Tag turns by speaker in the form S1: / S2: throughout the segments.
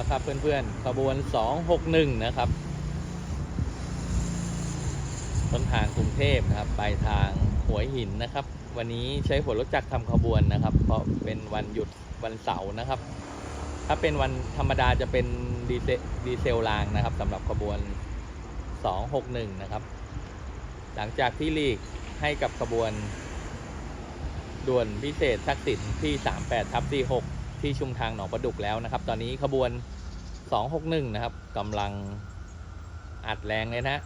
S1: แล้วครับเพื่อนๆขบวน 261 นะครับ ต้นทางกรุงเทพนะครับ ปลายทางหัวหินนะครับ วันนี้ใช้หัวรถจักรทำขบวนนะครับ เพราะเป็นวันหยุดวันเสาร์นะครับ ถ้าเป็นวันธรรมดาจะเป็นดีเซดีเซลรางนะครับสำหรับขบวน 261 นะครับ หลังจากที่ลีกให้กับขบวนด่วนพิเศษทักษิณที่ 38ทับ46 ที่ชุมทางหนองประดุกแล้วนะครับ ตอนนี้ขบวน 261 นะครับกำลังอัดแรงเลยนะ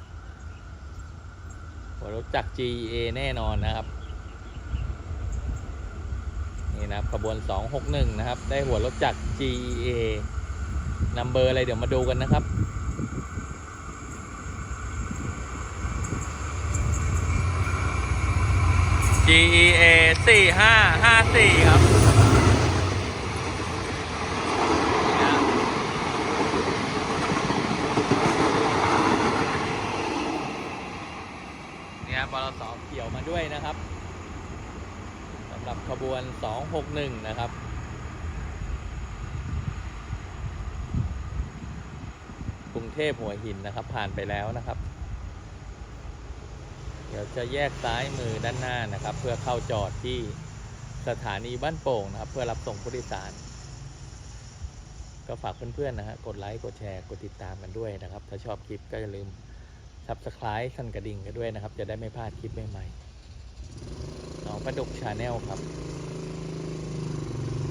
S1: หัวรถจักร GA แน่นอนนะครับ นี่นะครับขบวน 261 นะครับ ได้หัวรถจักร GA นัมเบอร์อะไรเดี๋ยวมาดูกันนะครับ GEA 4554 ครับนี่นะเนี่ยปตสเขียวมาด้วยนะครับสำหรับขบวน 261 นะครับกรุงเทพหัวหินนะครับผ่านไปแล้วนะครับ เดี๋ยวจะแยกซ้ายมือด้านหน้านะครับ เพื่อเข้าจอดที่สถานีบ้านโป่งนะครับ เพื่อรับส่งผู้โดยสาร ก็ฝากเพื่อนๆนะฮะกดไลค์กดแชร์กดติดตามกันด้วยนะครับ ถ้าชอบคลิปก็อย่าลืม s u b สไครต์สั่นกระดิ่งกันด้วยนะครับ จะได้ไม่พลาดคลิปใหม่ๆน้องประดกชาแนลครับ